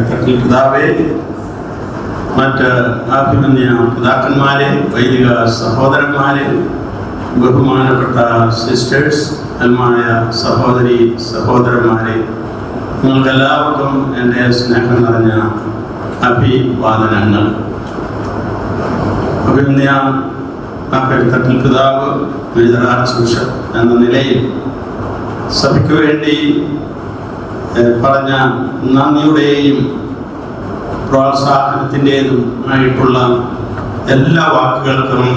റാപ്പേൽ പിതാവേ മറ്റ് അഭിമന്യ പിതാക്കന്മാരെ വൈദിക സഹോദരന്മാരെ ബഹുമാനപ്പെട്ട സിസ്റ്റേഴ്സ് അൽമായ സഹോദരി സഹോദരന്മാരെ നിങ്ങൾക്കെല്ലാവർക്കും എന്റെ സ്നേഹം നിറഞ്ഞ അഭിവാദനങ്ങൾ. അഭിമന്യ അഭ്യർത്ഥത്തിൽ പിതാവ് മേജറാർച്ച് ബിഷപ്പ് എന്ന നിലയിൽ സഭയ്ക്ക് വേണ്ടി പറഞ്ഞ നന്ദിയുടെയും പ്രോത്സാഹനത്തിന്റെതും ആയിട്ടുള്ള എല്ലാ വാക്കുകൾക്കും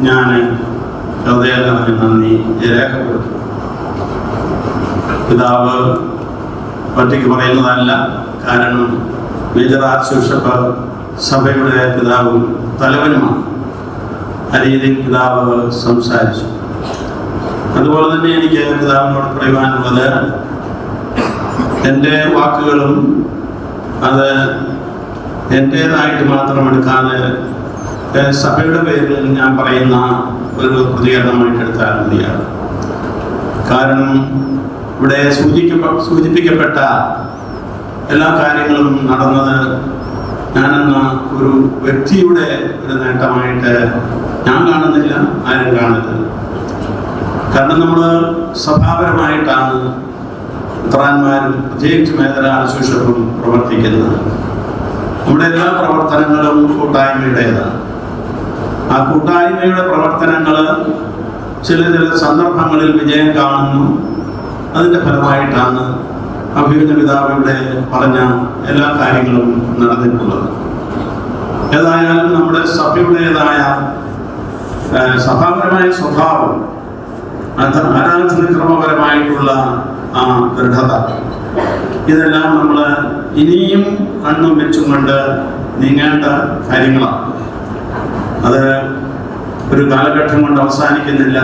ഞാൻ ഹൃദയം നന്ദി രേഖപ്പെടുത്തും പിതാവ് ഒറ്റയ്ക്ക് പറയുന്നതല്ല. കാരണം മേജർ ആർച്ച് ബിഷപ്പ് സഭയുടെ പിതാവും തലവനുമാണ്. ആ രീതിയിൽ പിതാവ് സംസാരിച്ചു. അതുപോലെ തന്നെ എനിക്ക് പിതാവിനോട് പറയുവാനുള്ളത് എന്റെ വാക്കുകളും അത് എന്റേതായിട്ട് മാത്രം എടുക്കാതെ സഭയുടെ പേരിൽ ഞാൻ പറയുന്ന ഒരു പ്രതികരണമായിട്ട് എടുത്താൽ മതിയാണ് കാരണം ഇവിടെ സൂചിക്ക സൂചിപ്പിക്കപ്പെട്ട എല്ലാ കാര്യങ്ങളും നടന്നത് ഞാനെന്ന ഒരു വ്യക്തിയുടെ ഒരു നേട്ടമായിട്ട് ഞാൻ കാണുന്നില്ല ആരും കാണുന്നില്ല. കാരണം നമ്മൾ സഭാപരമായിട്ടാണ് ഉത്തരാന്മാരും പ്രത്യേകിച്ച് മേഖല ശുശ്രൂഷവും പ്രവർത്തിക്കുന്നത് നമ്മുടെ എല്ലാ പ്രവർത്തനങ്ങളും കൂട്ടായ്മയുടേതാണ്. ആ കൂട്ടായ്മയുടെ പ്രവർത്തനങ്ങൾ ചില ചില സന്ദർഭങ്ങളിൽ വിജയം കാണുന്നു. അതിന്റെ ഫലമായിട്ടാണ് അഭിമന്യ പിതാവിവിടെ പറഞ്ഞ എല്ലാ കാര്യങ്ങളും നടന്നിട്ടുള്ളത്. ഏതായാലും നമ്മുടെ സഭയുടേതായ സഭാപരമായ സ്വഭാവം ആരാധനക്രമപരമായിട്ടുള്ള ആ ദൃഢത ഇതെല്ലാം നമ്മൾ ഇനിയും കണ്ണും വെച്ചും കൊണ്ട് നീങ്ങേണ്ട കാര്യങ്ങളാണ്. അത് ഒരു കാലഘട്ടം കൊണ്ട് അവസാനിക്കുന്നില്ല.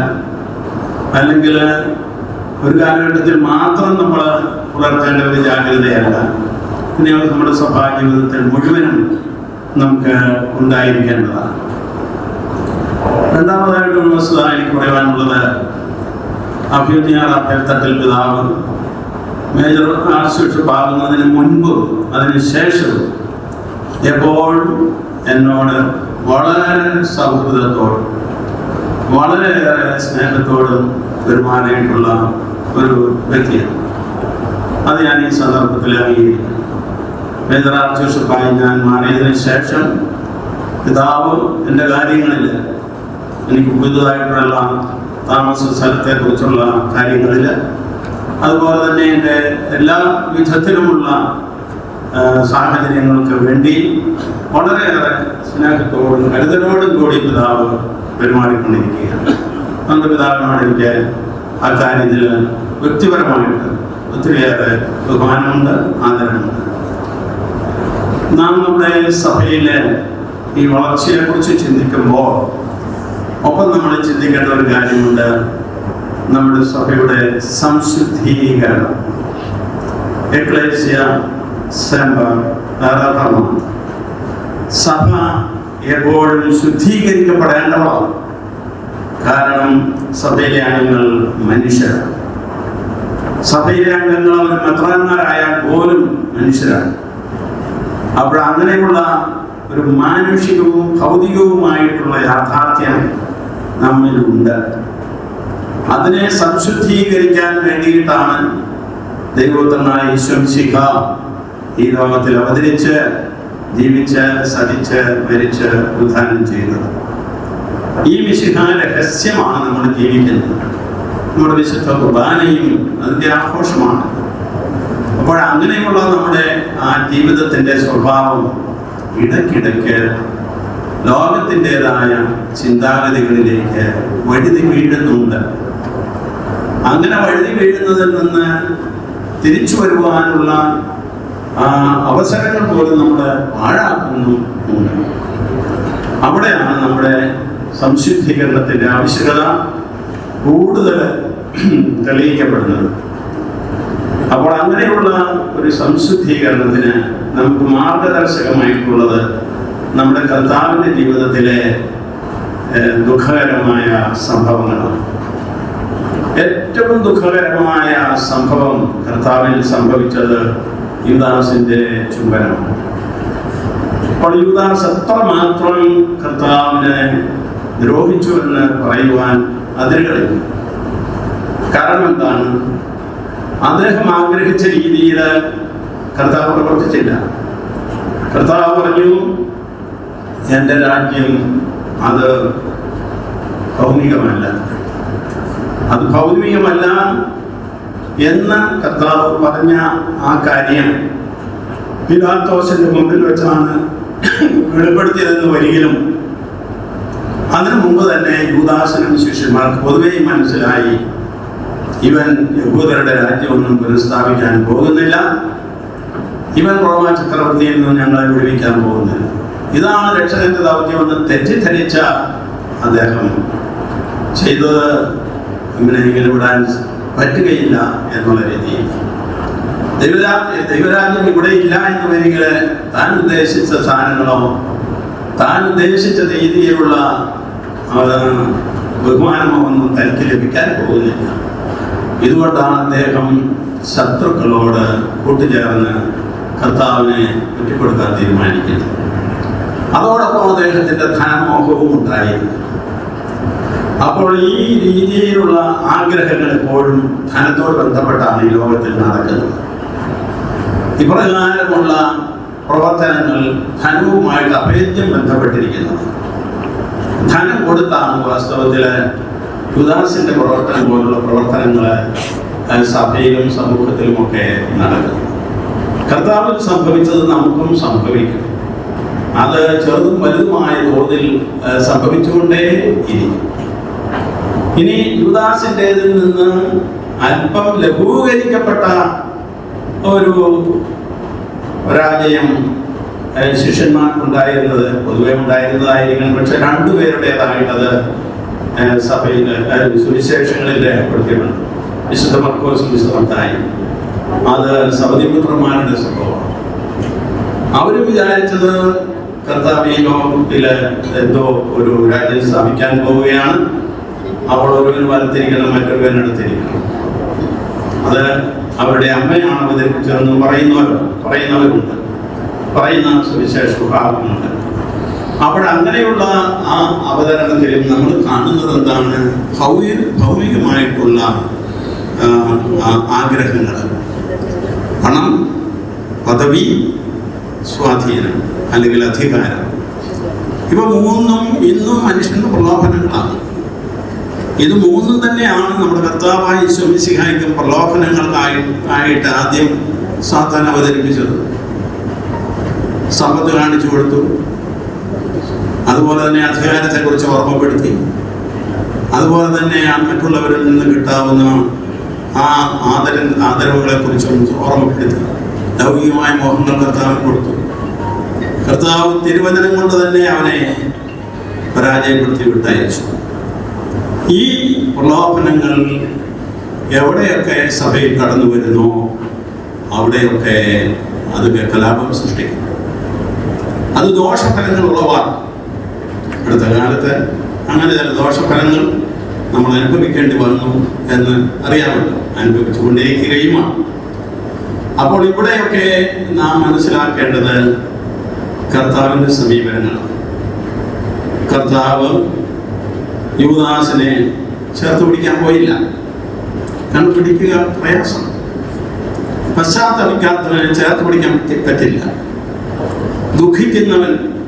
അല്ലെങ്കിൽ ഒരു കാലഘട്ടത്തിൽ മാത്രം നമ്മൾ പുലർത്തേണ്ട ഒരു ജാഗ്രതയല്ല. പിന്നെ അത് നമ്മുടെ സഭാ ജീവിതത്തിൽ മുഴുവനും നമുക്ക് ഉണ്ടായിരിക്കേണ്ടതാണ്. രണ്ടാമതായിട്ട് വസ്തുത എനിക്ക് പറയുവാനുള്ളത് അഭ്യുദ്ധിയാർ അഭ്യർത്ഥത്തിൽ പിതാവ് മേജർ ആർച്ച് ബിഷപ്പ് ആകുന്നതിന് മുൻപ് അതിന് ശേഷവും എപ്പോഴും എന്നോട് വളരെ സൗഹൃദത്തോടും വളരെയേറെ സ്നേഹത്തോടും പെരുമാറിയിട്ടുള്ള ഒരു വ്യക്തിയാണ്. അത് ഞാൻ ഈ സന്ദർഭത്തിൽ അംഗീകരിക്കുന്നു. മേജർ ആർച്ച് ബിഷപ്പായി ഞാൻ മാറിയതിനു ശേഷം പിതാവ് എന്റെ കാര്യങ്ങളില്ല എനിക്ക് പുതുതായിട്ടുള്ള താമസ സ്ഥലത്തെ കുറിച്ചുള്ള കാര്യങ്ങളിൽ. അതുപോലെ തന്നെ എന്റെ എല്ലാ വിധത്തിലുമുള്ള സാഹചര്യങ്ങൾക്ക് വേണ്ടി വളരെയേറെ സ്നേഹത്തോടും കരുതലോടും കൂടി പിതാവ് പെരുമാറിക്കൊണ്ടിരിക്കുകയാണ്. നമ്മുടെ പിതാവിനോട് എനിക്ക് ആ കാര്യത്തിൽ വ്യക്തിപരമായിട്ട് ഒത്തിരിയേറെ ബഹുമാനമുണ്ട് ആദരവുമുണ്ട് നാം നമ്മുടെ സഭയിലെ ഈ വളർച്ചയെ കുറിച്ച് ചിന്തിക്കുമ്പോൾ ഒപ്പം നമ്മൾ ചിന്തിക്കേണ്ട ഒരു കാര്യമുണ്ട്. നമ്മുടെ സഭയുടെ സംശുദ്ധീകരണം. എക്ലേസ്യ സെമ്പ ആരാധന. സഭ എപ്പോഴും ശുദ്ധീകരിക്കപ്പെടേണ്ടതാണ്. കാരണം സഭയിലെ അംഗങ്ങൾ മനുഷ്യരാണ്. സഭയിലെ അംഗങ്ങൾ അവർ മെത്രാന്മാരായാൽ പോലും മനുഷ്യരാണ്. അപ്പോൾ അങ്ങനെയുള്ള ഒരു മാനുഷികവും ഭൗതികവുമായിട്ടുള്ള യാഥാർത്ഥ്യം നമ്മിലുണ്ട്. അതിനെ സംശുദ്ധീകരിക്കാൻ വേണ്ടിയിട്ടാണ് ദൈവത്തനായ ഈശ്വംശിഖ ഈ ലോകത്തിൽ അവതരിച്ച് ജീവിച്ച് സഹിച്ച് മരിച്ച് ഉദ്ധാനം ചെയ്തത്. ഈ വിശുദ്ധ രഹസ്യമാണ് നമ്മൾ ജീവിക്കുന്നത്. നമ്മുടെ വിശുദ്ധ കുർബാനയും അതിന്റെ ആഘോഷമാണ്. അപ്പോൾ അങ്ങനെയുള്ള നമ്മുടെ ആ ജീവിതത്തിന്റെ സ്വഭാവം ഇടയ്ക്കിടയ്ക്ക് ലോകത്തിന്റെതായ ചിന്താഗതികളിലേക്ക് വഴുതി വീഴുന്നുണ്ട്. അങ്ങനെ വഴുതി വീഴുന്നതിൽ നിന്ന് തിരിച്ചു വരുവാനുള്ള അവസരങ്ങൾ പോലും നമ്മൾ പാഴാക്കുന്നു അവിടെയാണ് നമ്മുടെ സംശുദ്ധീകരണത്തിന്റെ ആവശ്യകത കൂടുതൽ തെളിയിക്കപ്പെടുന്നത്. അപ്പോൾ അങ്ങനെയുള്ള ഒരു സംശുദ്ധീകരണത്തിന് നമുക്ക് മാർഗദർശകമായിട്ടുള്ളത് നമ്മുടെ കർത്താവിന്റെ ജീവിതത്തിലെ ദുഃഖകരമായ സംഭവങ്ങളാണ് ഏറ്റവും ദുഃഖകരമായ സംഭവം കർത്താവിൽ സംഭവിച്ചത് യുദാസിന്റെ ചുംബനമാണ് അപ്പോൾ യുദാസ് എത്രമാത്രം കർത്താവിനെ ദ്രോഹിച്ചു എന്ന് പറയുവാൻ അതിരുകളില്ല കാരണം എന്താണ്? അദ്ദേഹം ആഗ്രഹിച്ച രീതിയിൽ കർത്താവ് പ്രവർത്തിച്ചില്ല. കർത്താവ് പറഞ്ഞു എന്റെ രാജ്യം അത് ഭൗമികമല്ല. അത് ഭൗമികമല്ല എന്ന് കർത്താവ് പറഞ്ഞ ആ കാര്യം പിലാത്തോസിന്റെ മുമ്പിൽ വെച്ചാണ് വെളിപ്പെടുത്തിയതെന്ന് വരികിലും അതിനു മുമ്പ് തന്നെ യൂദാസനും ശിഷ്യന്മാർക്ക് പൊതുവെ മനസ്സിലായി ഇവൻ യഹൂദരുടെ രാജ്യമൊന്നും പുനഃസ്ഥാപിക്കാൻ പോകുന്നില്ല. ഇവൻ റോമ ചക്രവർത്തിയിൽ നിന്ന് ഞങ്ങളെ വിടുവിക്കാൻ പോകുന്നില്ല. ഇതാണ് രക്ഷകന്റെ ദൗത്യമെന്ന് തെറ്റിദ്ധരിച്ച അദ്ദേഹം ചെയ്തത്. ഇങ്ങനെ വിടാൻ പറ്റുകയില്ല എന്നുള്ള രീതിയിൽ. ദൈവരാ ദൈവരാജ്യം ഇവിടെ ഇല്ല എന്ന് വരികിൽ താൻ ഉദ്ദേശിച്ച സാധനങ്ങളോ താൻ ഉദ്ദേശിച്ച രീതിയിലുള്ള ബഹുമാനമോ ഒന്നും തനിക്ക് ലഭിക്കാൻ പോകുന്നില്ല. ഇതുകൊണ്ടാണ് അദ്ദേഹം ശത്രുക്കളോട് കൂട്ടുചേർന്ന് കർത്താവിനെ കുറ്റപ്പെടുത്താൻ തീരുമാനിക്കുന്നത്. അതോടൊപ്പം അദ്ദേഹത്തിന്റെ ധനമോഹവും ഉണ്ടായിരുന്നു. അപ്പോൾ ഈ രീതിയിലുള്ള ആഗ്രഹങ്ങൾ എപ്പോഴും ധനത്തോട് ബന്ധപ്പെട്ടാണ് ഈ ലോകത്തിൽ നടക്കുന്നത്. ഇപ്രകാരമുള്ള പ്രവർത്തനങ്ങൾ ധനവുമായിട്ട് അഭേദ്യം ബന്ധപ്പെട്ടിരിക്കുന്നത് ധനം കൊടുത്താണ് വാസ്തവത്തിൽ യുദാസിന്റെ പ്രവർത്തനം പോലുള്ള പ്രവർത്തനങ്ങൾ സഭയിലും സമൂഹത്തിലുമൊക്കെ നടക്കുന്നു കർത്താവിന് സംഭവിച്ചത് നമുക്കും സംഭവിക്കും. അത് ചെറുതും വലുതുമായ തോതിൽ സംഭവിച്ചുകൊണ്ടേ ഇരിക്കും. ഇനി യുദാസിന്റെതിൽ നിന്ന് അല്പം ലഘൂകരിക്കപ്പെട്ട ഒരു പരാജയം ശിഷ്യന്മാർക്കുണ്ടായിരുന്നത് പൊതുവെ ഉണ്ടായിരുന്നതായിരിക്കണം. പക്ഷെ രണ്ടുപേരുടേതായിട്ടത് സഭയിൽ സുവിശേഷങ്ങളിൽ രേഖപ്പെടുത്തിയിട്ടുണ്ട്. വിശുദ്ധ മർക്കോസും വിശുദ്ധമത്തായി അത് സൗദിപുത്രന്മാരുടെ സംഭവമാണ്. അവർ വിചാരിച്ചത് കർത്താവ് ഈ ലോകത്തിൽ എന്തോ ഒരു രാജ്യം സ്ഥാപിക്കാൻ പോവുകയാണ്. അവൾ ഒരുവൻ വലത്തിരിക്കണം മറ്റൊരുവൻ എടുത്തിരിക്കണം അത് അവരുടെ അമ്മയാണ് അവതരിപ്പിച്ചതെന്ന് പറയുന്നവർ പറയുന്നവരുണ്ട്. പറയുന്ന സുവിശേഷ സ്വഭാവമുണ്ട് അപ്പോൾ അങ്ങനെയുള്ള ആ അവതരണത്തിൽ നമ്മൾ കാണുന്നത് എന്താണ്? ഭൗതി ഭൗമികമായിട്ടുള്ള ആഗ്രഹങ്ങൾ. പണം പദവി സ്വാധീനം അല്ലെങ്കിൽ അധികാരം. ഇവ മൂന്നും ഇന്നും മനുഷ്യന് പ്രലോഭനങ്ങളാണ്. ഇത് മൂന്നും തന്നെയാണ് നമ്മുടെ കർത്താവായി സ്വമിസിഹായിക്കും പ്രലോഭനങ്ങൾക്കായി ആയിട്ട് ആദ്യം സാത്താൻ അവതരിപ്പിച്ചത്. സമ്പത്ത് കാണിച്ചു കൊടുത്തു. അതുപോലെ തന്നെ അധികാരത്തെക്കുറിച്ച് ഓർമ്മപ്പെടുത്തി. അതുപോലെ തന്നെ മറ്റുള്ളവരിൽ നിന്ന് കിട്ടാവുന്ന ആ ആദര ആദരവുകളെ കുറിച്ചും ഓർമ്മപ്പെടുത്തി. ലൗകികമായ മോഹങ്ങൾ കർത്താവ് കൊടുത്തു. കർത്താവ് തിരുവചനം കൊണ്ട് തന്നെ അവനെ പരാജയപ്പെടുത്തി വിട്ടയച്ചു. ഈ പ്രലോഭനങ്ങൾ എവിടെയൊക്കെ സഭയിൽ കടന്നു വരുന്നു അവിടെയൊക്കെ അത് കലാപം സൃഷ്ടിക്കുന്നു. അത് ദോഷഫലങ്ങൾ ഉളവാക്കും. അടുത്ത കാലത്ത് അങ്ങനെ ചില ദോഷഫലങ്ങൾ നമ്മൾ അനുഭവിക്കേണ്ടി വന്നു എന്ന് അറിയാമല്ലോ. അനുഭവിച്ചുകൊണ്ടേയിരിക്കുകയുമാണ്. അപ്പോൾ ഇവിടെയൊക്കെ നാം മനസ്സിലാക്കേണ്ടത് കർത്താവിന്റെ സമീപനങ്ങളാണ്. കർത്താവ് യുവദാസിനെ ചേർത്ത് പിടിക്കാൻ പോയില്ല. കാരണം പിടിക്കുക പ്രയാസം. പശ്ചാത്തപിക്കാത്തവനെ ചേർത്ത് പിടിക്കാൻ പറ്റില്ല. ദുഃഖിക്കുന്നവൻ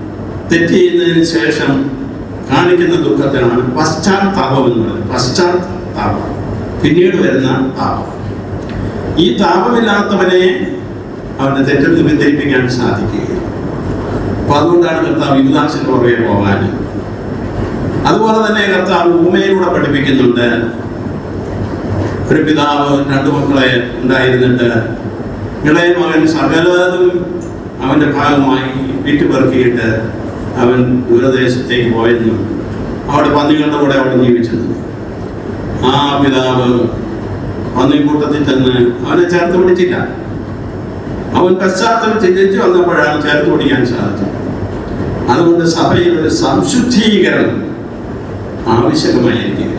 തെറ്റ് ചെയ്യുന്നതിന് ശേഷം കാണിക്കുന്ന ദുഃഖത്തിനാണ് പശ്ചാത്താപം എന്ന് പറയുന്നത്. പശ്ചാത്താപം. പിന്നീട് വരുന്ന താപം ഈ താപമില്ലാത്തവനെ അവന്റെ തെറ്റിൽ നിന്ന് പിന്തിരിപ്പിക്കാൻ സാധിക്കുകയില്ല. അപ്പൊ അതുകൊണ്ടാണ് കർത്താവ് യുവദാസിന്റെ പുറകെ പോകാൻ. അതുപോലെ തന്നെ കർത്താവ് ഭൂമിയിലൂടെ പഠിപ്പിക്കുന്നുണ്ട്. ഒരു പിതാവ് രണ്ടു മക്കളെ ഉണ്ടായിരുന്നിട്ട് ഇളയ മകൻ സകലതും അവന്റെ ഭാഗമായി വിറ്റുപെറുക്കിയിട്ട് അവൻ ദൂരദേശത്തേക്ക് പോയെന്നും അവിടെ പന്നികളുടെ കൂടെ അവിടെ ജീവിച്ചത് ആ പിതാവ് പന്നിക്കൂട്ടത്തിൽ ചെന്ന് അവനെ ചേർത്ത് പിടിച്ചില്ല. അവൻ പശ്ചാത്തലം ചിന്തിച്ചു വന്നപ്പോഴാണ് ചേർത്ത് പിടിക്കാൻ സാധിച്ചത്. അതുകൊണ്ട് സഭയിൽ ഒരു സംശുദ്ധീകരണം ആവശ്യകമായിരിക്കുക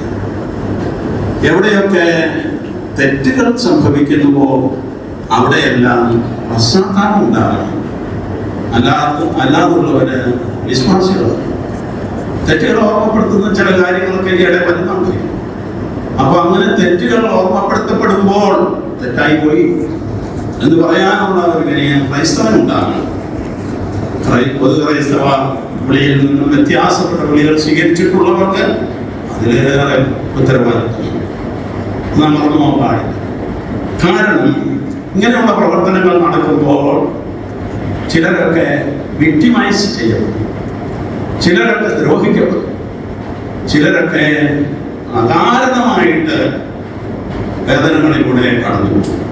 എവിടെയൊക്കെ തെറ്റുകൾ സംഭവിക്കുന്നുവോ അവിടെയെല്ലാം പശ്ചാത്താപം ഉണ്ടാകണം. അല്ലാത്ത അല്ലാതുള്ളവര് വിശ്വാസികളാണ്. തെറ്റുകൾ ഓർമ്മപ്പെടുത്തുന്ന ചില കാര്യങ്ങളൊക്കെ ഈയിടെ വരുന്നുണ്ട് അപ്പൊ അങ്ങനെ തെറ്റുകൾ ഓർമ്മപ്പെടുത്തപ്പെടുമ്പോൾ തെറ്റായി പോയി എന്ന് പറയാനുള്ള ഒരു വിനയം ക്രൈസ്തവനുണ്ടാകണം ഉണ്ടാകണം. പൊതു ക്രൈസ്തവ വിളിയിൽ നിന്നും വ്യത്യാസപ്പെട്ട വിളികൾ സ്വീകരിച്ചിട്ടുള്ളവർക്ക് അതിലേറെ ഉത്തരവാദിത്വം. നാം മറന്നു പാടില്ല. കാരണം ഇങ്ങനെയുള്ള പ്രവർത്തനങ്ങൾ നടക്കുമ്പോൾ ചിലരൊക്കെ വിക്ടിമൈസ് ചെയ്യപ്പെടും. ചിലരൊക്കെ ദ്രോഹിക്കപ്പെടും. ചിലരൊക്കെ അകാരണമായിട്ട് വേദനകളിലൂടെ കടന്നു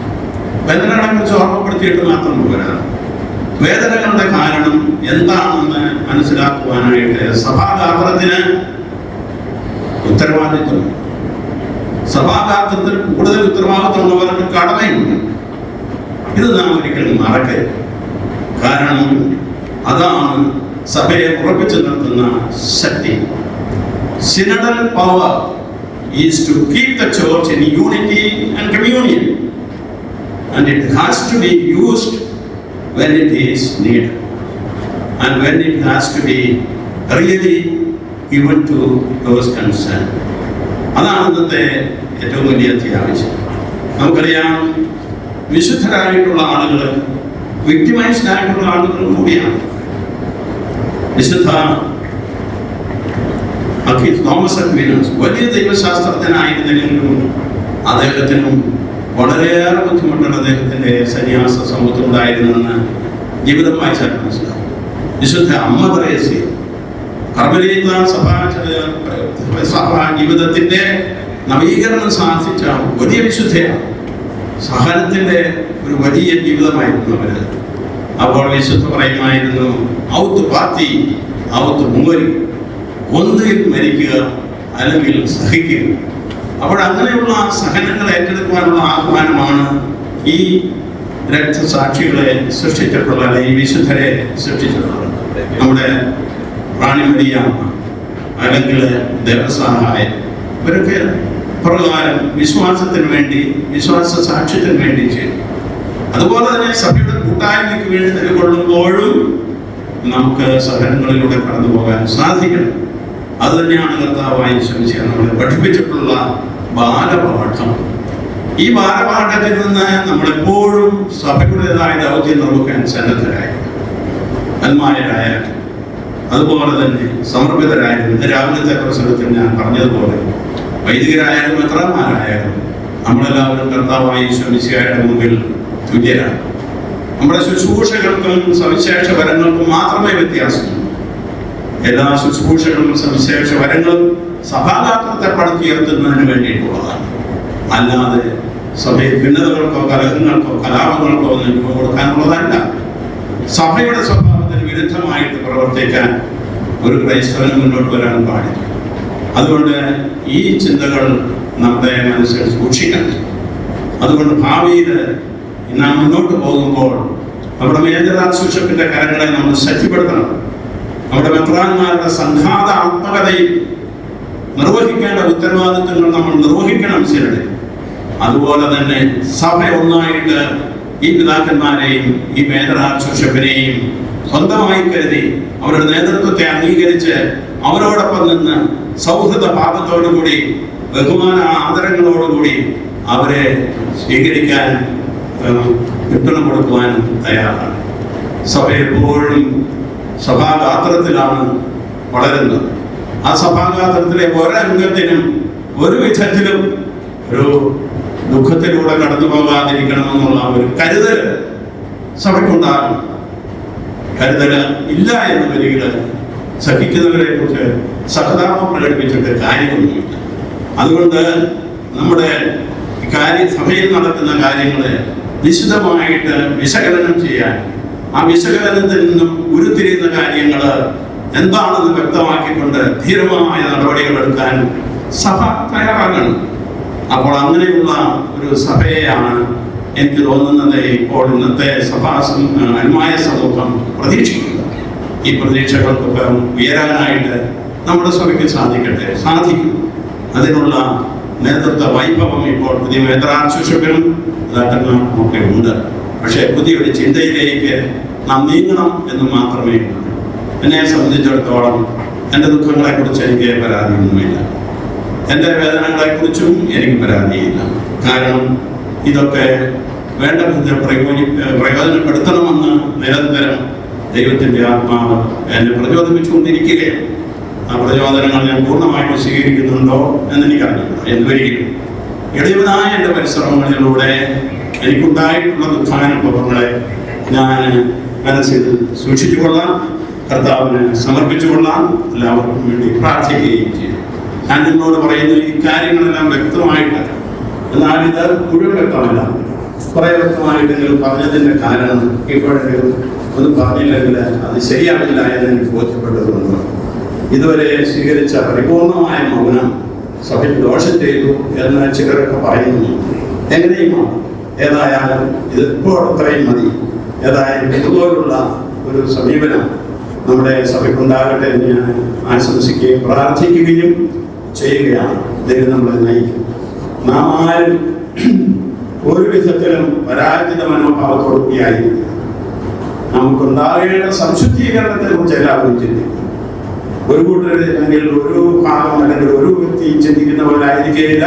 വേദനകളെ കുറിച്ച് ഓർമ്മപ്പെടുത്തിയിട്ട് മാത്രം പോരാ. വേദനകളുടെ കാരണം എന്താണെന്ന് മനസ്സിലാക്കുവാനായിട്ട് സഭാഗാത്രത്തിന് ഉത്തരവാദിത്വം. സഭാഗാത്രത്തിൽ കൂടുതൽ ഉത്തരവാദിത്വമുള്ളവർക്ക് കടമയുണ്ട്. ഇത് നാം ഒരിക്കലും മറക്കരുത്. കാരണം അതാണ് സഭയെ ഉറപ്പിച്ചു നിർത്തുന്ന ശക്തി. Synodal power. Is to keep the church in unity and communion and it has to be used when it is needed. And when it has to be really given to those concerned. അതാണ് ഇന്നത്തെ ഏറ്റവും വലിയ അത്യാവശ്യം. നമുക്കറിയാം വിശുദ്ധരായിട്ടുള്ള ആളുകൾ victimised ആയിട്ടുള്ള ആളുകൾ കൂടിയാണ്. വിശുദ്ധ അഖിൽ തോമസ് അക്വീനസ് വലിയ ദൈവശാസ്ത്രജ്ഞനായിരുന്നെങ്കിലും അദ്ദേഹത്തിനും വളരെയേറെ ബുദ്ധിമുട്ടുള്ള അദ്ദേഹത്തിന്റെ സന്യാസ സമൂഹത്തിലുണ്ടായിരുന്നെന്ന് ജീവിതം വായിച്ചാൽ മനസ്സിലാവും. വിശുദ്ധ അമ്മ പറയസി കർമ്മലീത സഭാ സഭാ ജീവിതത്തിന്റെ നവീകരണം സാധിച്ച വലിയ വിശുദ്ധയാണ്. സഹനത്തിന്റെ ഒരു വലിയ ജീവിതമായിരുന്നു അവർ അപ്പോൾ വിശുദ്ധ പറയുമായിരുന്നു ഔത്ത് പാത്തി ഔത്ത് മൂവരി. ഒന്നുകിൽ മരിക്കുക അല്ലെങ്കിൽ സഹിക്കുക. അപ്പോൾ അങ്ങനെയുള്ള സഹനങ്ങൾ ഏറ്റെടുക്കുവാനുള്ള ആഹ്വാനമാണ് ഈ രക്തസാക്ഷികളെ സൃഷ്ടിച്ചിട്ടുള്ള അല്ലെങ്കിൽ വിശുദ്ധരെ സൃഷ്ടിച്ചിട്ടുള്ളത്. നമ്മുടെ റാണിമരിയ അല്ലെങ്കിൽ ദേവസഹായ ഇവരൊക്കെ പ്രകാരം വിശ്വാസത്തിന് വേണ്ടി വിശ്വാസ സാക്ഷ്യത്തിന് വേണ്ടി ചെയ്തു. അതുപോലെ തന്നെ സഭയുടെ കൂട്ടായ്മയ്ക്ക് വേണ്ടി നിലകൊള്ളുമ്പോഴും നമുക്ക് സഹനങ്ങളിലൂടെ കടന്നു പോകാൻ സാധിക്കണം. അത് തന്നെയാണ് കർത്താവായി ശ്രമിച്ചത് നമ്മളെ പഠിപ്പിച്ചിട്ടുള്ള ബാലപാഠം. ഈ ബാലപാഠത്തിൽ നിന്ന് നമ്മളെപ്പോഴും സഭയുടേതായ ദൗത്യം നിർവഹിക്കാൻ സന്നദ്ധരായി അന്മാരായ അതുപോലെ തന്നെ സമർപ്പിതരായാലും ഇന്ന് രാവിലത്തെ പ്രസംഗത്തിൽ ഞാൻ പറഞ്ഞതുപോലെ വൈദികരായാലും എത്രമാരായാലും നമ്മളെല്ലാവരും കർത്താവായി ശ്രമിച്ചയായുടെ മുമ്പിൽ തുല്യരാണ്. നമ്മുടെ ശുശ്രൂഷകൾക്കും സവിശേഷ വരങ്ങൾക്കും മാത്രമേ വ്യത്യാസമുള്ളൂ. എല്ലാ ശുശ്രൂഷകളും സവിശേഷ വരങ്ങളും സഭാഗാത്രത്തെ പടുത്തുയർത്തുന്നതിന് വേണ്ടിയിട്ടുള്ളതാണ്. അല്ലാതെ സഭയിൽ ഭിന്നതകൾക്കോ കലഹങ്ങൾക്കോ കലാപങ്ങൾക്കോ ഒന്നും രൂപ കൊടുക്കാനുള്ളതല്ല. സഭയുടെ സ്വഭാവത്തിന് വിരുദ്ധമായിട്ട് പ്രവർത്തിക്കാൻ ഒരു ക്രൈസ്തവന് മുന്നോട്ട് വരാൻ പാടില്ല. അതുകൊണ്ട് ഈ ചിന്തകൾ നമ്മുടെ മനസ്സിൽ സൂക്ഷിക്കണം. അതുകൊണ്ട് ഭാവിയിൽ നാം മുന്നോട്ട് പോകുമ്പോൾ നമ്മുടെ മേജരാശുഷപ്പിന്റെ കരങ്ങളെ നമ്മൾ ശക്തിപ്പെടുത്തണം. നമ്മുടെ മെത്രാന്മാരുടെ സംഘാത ആത്മകതയിൽ നിർവഹിക്കേണ്ട ഉത്തരവാദിത്വങ്ങൾ നമ്മൾ നിർവഹിക്കണം ശരി അതുപോലെ തന്നെ സഭ ഒന്നായിട്ട് ഈ പിതാക്കന്മാരെയും ഈ മേജറാശുഷപ്പിനെയും സ്വന്തമായി കരുതി അവരുടെ നേതൃത്വത്തെ അംഗീകരിച്ച് അവരോടൊപ്പം നിന്ന് സൗഹൃദ ഭാവത്തോടുകൂടി ബഹുമാന ആദരങ്ങളോടുകൂടി അവരെ സ്വീകരിക്കാൻ പിന്തുണ കൊടുക്കുവാൻ തയ്യാറാണ്. സഭ എപ്പോഴും സഭാഗാത്രത്തിലാണ് വളരുന്നത്. ആ സഭാഗാത്രത്തിലെ ഒരംഗത്തിനും ഒരു വിധത്തിലും ഒരു ദുഃഖത്തിലൂടെ കടന്നു പോകാതിരിക്കണമെന്നുള്ള ഒരു കരുതൽ സഭയ്ക്കുണ്ടാകും കരുതൽ ഇല്ല എന്ന് വരികിൽ സഹിക്കുന്നവരെ കുറിച്ച് സഹതാപം പ്രകടിപ്പിച്ചിട്ട് കാര്യമൊന്നുമില്ല. അതുകൊണ്ട് നമ്മുടെ കാര്യ സഭയിൽ നടക്കുന്ന കാര്യങ്ങളെ വിശദമായിട്ട് വിശകലനം ചെയ്യാൻ ആ വിശകലനത്തിൽ നിന്നും ഉരുത്തിരിയുന്ന കാര്യങ്ങൾ എന്താണെന്ന് വ്യക്തമാക്കിക്കൊണ്ട് ധീരമായ നടപടികൾ എടുക്കാൻ സഭ തയ്യാറാകണം. അപ്പോൾ അങ്ങനെയുള്ള ഒരു സഭയെയാണ് എനിക്ക് തോന്നുന്നത് ഇപ്പോൾ ഇന്നത്തെ സഭാ അന്മായ സമൂഹം പ്രതീക്ഷിക്കുന്നത്. ഈ പ്രതീക്ഷകൾക്കൊപ്പം ഉയരാനായിട്ട് നമ്മുടെ സഭയ്ക്ക് സാധിക്കട്ടെ സാധിക്കും. അതിനുള്ള നേതൃത്വ വൈഭവം ഇപ്പോൾ പുതിയ മേത്രാശിഷകരും ഒക്കെ ഉണ്ട്. പക്ഷേ പുതിയൊരു ചിന്തയിലേക്ക് നാം നീങ്ങണം എന്ന് മാത്രമേ എന്നെ സംബന്ധിച്ചിടത്തോളം എന്റെ ദുഃഖങ്ങളെക്കുറിച്ച് എനിക്ക് പരാതിയൊന്നുമില്ല. എന്റെ വേദനകളെക്കുറിച്ചും എനിക്ക് പരാതിയില്ല. കാരണം ഇതൊക്കെ വേണ്ട വിധത്തിൽ പ്രയോജി പ്രയോജനപ്പെടുത്തണമെന്ന് നിരന്തരം ദൈവത്തിന്റെ ആത്മാവ് എന്നെ പ്രചോദിപ്പിച്ചുകൊണ്ടിരിക്കുകയാണ്. ആ പ്രചോദനങ്ങൾ ഞാൻ പൂർണമായിട്ട് സ്വീകരിക്കുന്നുണ്ടോ എന്ന് എനിക്കറിയില്ല എന്തൊരിക്കലും ഇടയവനായ എന്റെ പരിശ്രമങ്ങളിലൂടെ എനിക്കുണ്ടായിട്ടുള്ള ദുഃഖാനുഭവങ്ങളെ ഞാൻ മനസ്സിൽ സൂക്ഷിച്ചുകൊള്ളാം. കർത്താവിന് സമർപ്പിച്ചുകൊള്ളാം. എല്ലാവർക്കും വേണ്ടി പ്രാർത്ഥിക്കുകയും ചെയ്യും. ഞാൻ നിങ്ങളോട് പറയുന്നു ഈ കാര്യങ്ങളെല്ലാം വ്യക്തമായിട്ട് എന്നാൽ ഇത് മുഴുവൻ വ്യക്തമല്ല. കുറെ വ്യക്തമായിട്ടെങ്കിലും പറഞ്ഞതിന്റെ കാരണം ഇപ്പോഴെങ്കിലും ഒന്നും പറഞ്ഞില്ലെങ്കിൽ അത് ശരിയാവില്ല എന്ന് എനിക്ക് ബോധ്യപ്പെട്ടതുകൊണ്ട് ഇതുവരെ സ്വീകരിച്ച പരിപൂർണമായ മൗനം സഭയിൽ ദോഷം ചെയ്തു എന്ന് ചിലരൊക്കെ പറയുന്നു. എങ്ങനെയുമാണ്? ഏതായാലും ഇത് ഇപ്പോൾ അത്രയും മതി. ഏതായാലും ഇതുപോലുള്ള ഒരു സമീപനം നമ്മുടെ സഭയ്ക്കുണ്ടാകട്ടെ എന്ന് ഞാൻ ആശംസിക്കുകയും പ്രാർത്ഥിക്കുകയും ചെയ്യുകയാണ്. ദൈവം നമ്മളെ നയിക്കും. നാം ആരും ഒരു വിധത്തിലും പരാജിത മനോഭാവത്തോടുകൂടിയായിരിക്കും നമുക്കുണ്ടാകേണ്ട സംശുദ്ധീകരണത്തെ കുറിച്ച് എല്ലാവരും ചിന്തിക്കും. ഒരു കൂട്ടർ അല്ലെങ്കിൽ ഒരു ഭാഗം അല്ലെങ്കിൽ ഒരു വ്യക്തി ചിന്തിക്കുന്ന പോലെ ആയിരിക്കുകയില്ല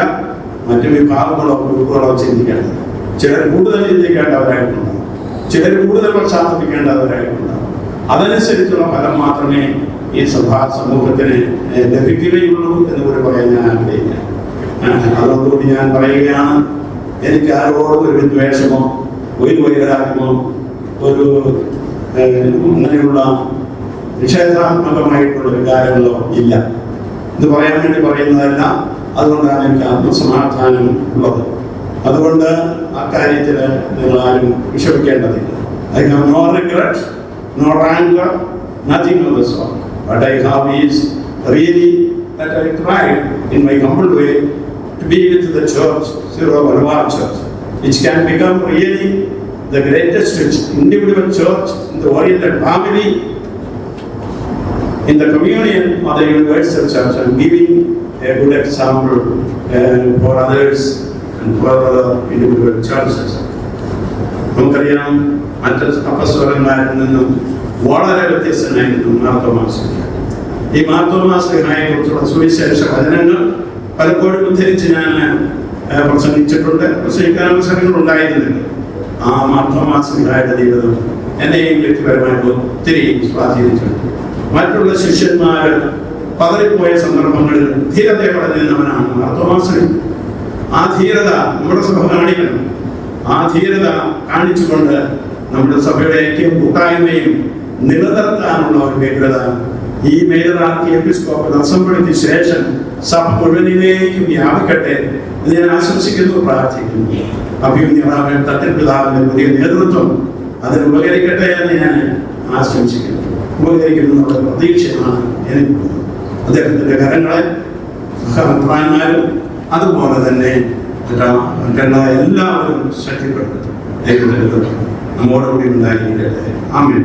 മറ്റു വിഭാഗങ്ങളോ ഗ്രൂപ്പുകളോ ചിന്തിക്കേണ്ടത് ചിലർ കൂടുതൽ ചിന്തിക്കേണ്ടവരായിട്ടുണ്ടാവും ചിലർ കൂടുതൽ പ്രശാസിപ്പിക്കേണ്ടവരായിട്ടുണ്ടാവും അതനുസരിച്ചുള്ള ഫലം മാത്രമേ ഈ സഭാ സമൂഹത്തിന് ലഭിക്കുകയുള്ളൂ എന്ന് കൂടി പറയാൻ ഞാൻ ആഗ്രഹിക്കുന്നു. അതോടുകൂടി ഞാൻ പറയുകയാണ് എനിക്ക് ആരോടും ഒരു വിദ്വേഷമോ ഒരു വൈരാഗ്യമോ ഒരു അങ്ങനെയുള്ള നിഷേധാത്മകമായിട്ടുള്ള വികാരങ്ങളോ ഇല്ല. ഇത് പറയാൻ വേണ്ടി പറയുന്നതല്ല അതുകൊണ്ടാണ് എനിക്ക് ആത്മസമാധാനം ഉള്ളത്. അതുകൊണ്ട് അക്കാര്യത്തിൽ നിങ്ങൾ ആരും വിഷമിക്കേണ്ടതില്ല I have no regret no ranker nothing of the so but I have is really that I tried in my humble way to be with the church, Siro Malabar Church, which can become really the greatest individual church in the Oriental family, in the communion of the universal church, and giving a good example uh, for others chances individual churches. നമുക്കറിയാം മറ്റ് അപ്പസ്വരന്മാരിൽ നിന്നും വളരെ വ്യത്യസ്തനായിരുന്നു മാർത്തോമാസ്. ഈ മാർത്തോമാസ്ലിഹായെ കുറിച്ചുള്ള സുവിശേഷ വചനങ്ങൾ പലപ്പോഴും ഉദ്ധരിച്ച് ഞാൻ പ്രസംഗിച്ചിട്ടുണ്ട്. പ്രസംഗിക്കാൻ അവസരങ്ങൾ ഉണ്ടായിരുന്നില്ല. ആ മാർത്തോമാസ്ലിഹായുടെ ജീവിതം എന്നെയും വ്യക്തിപരമായിട്ട് ഒത്തിരി സ്വാധീനിച്ചിട്ടുണ്ട്. മറ്റുള്ള ശിഷ്യന്മാർ പതറിപ്പോയ സന്ദർഭങ്ങളിൽ ധീരതയോടെ നിന്നവനാണ് മാർത്തോമാസ്ലി ആ ധീരത നമ്മുടെ സഭ കാണിക്കണം. ആ ധീരത കാണിച്ചുകൊണ്ട് നമ്മുടെ സഭയുടെ ഐക്യം കൂട്ടായ്മയും നിലനിർത്താനുള്ള ഒരു വ്യഗ്രത ഈ മേജർ ആർക്കി എപ്പിസ്കോപ്പൽ അസംബ്ലിക്ക് ശേഷം സഭ മുഴുവനിലേക്കും വ്യാപിക്കട്ടെ എന്ന് ഞാൻ ആശംസിക്കുന്നു പ്രാർത്ഥിക്കുന്നു. അഭിമുഖ്യമാകൻ തട്ടിപ്പിതാവിന്റെ പുതിയ നേതൃത്വം അതിന് ഉപകരിക്കട്ടെ എന്ന് ഞാൻ ആശംസിക്കുന്നു. ഉപകരിക്കുന്നു നമ്മുടെ പ്രതീക്ഷയാണ് എനിക്ക് അദ്ദേഹത്തിന്റെ കരങ്ങളെ സഹമന്ത്രാന്മാരും അതുപോലെ തന്നെ മറ്റാ- മറ്റുള്ള എല്ലാവരും ശക്തിപ്പെട്ടു ദൈവത്തിന്റെ നമ്മോടുകൂടി ഉണ്ടായിരിക്കട്ടെ ആമേൻ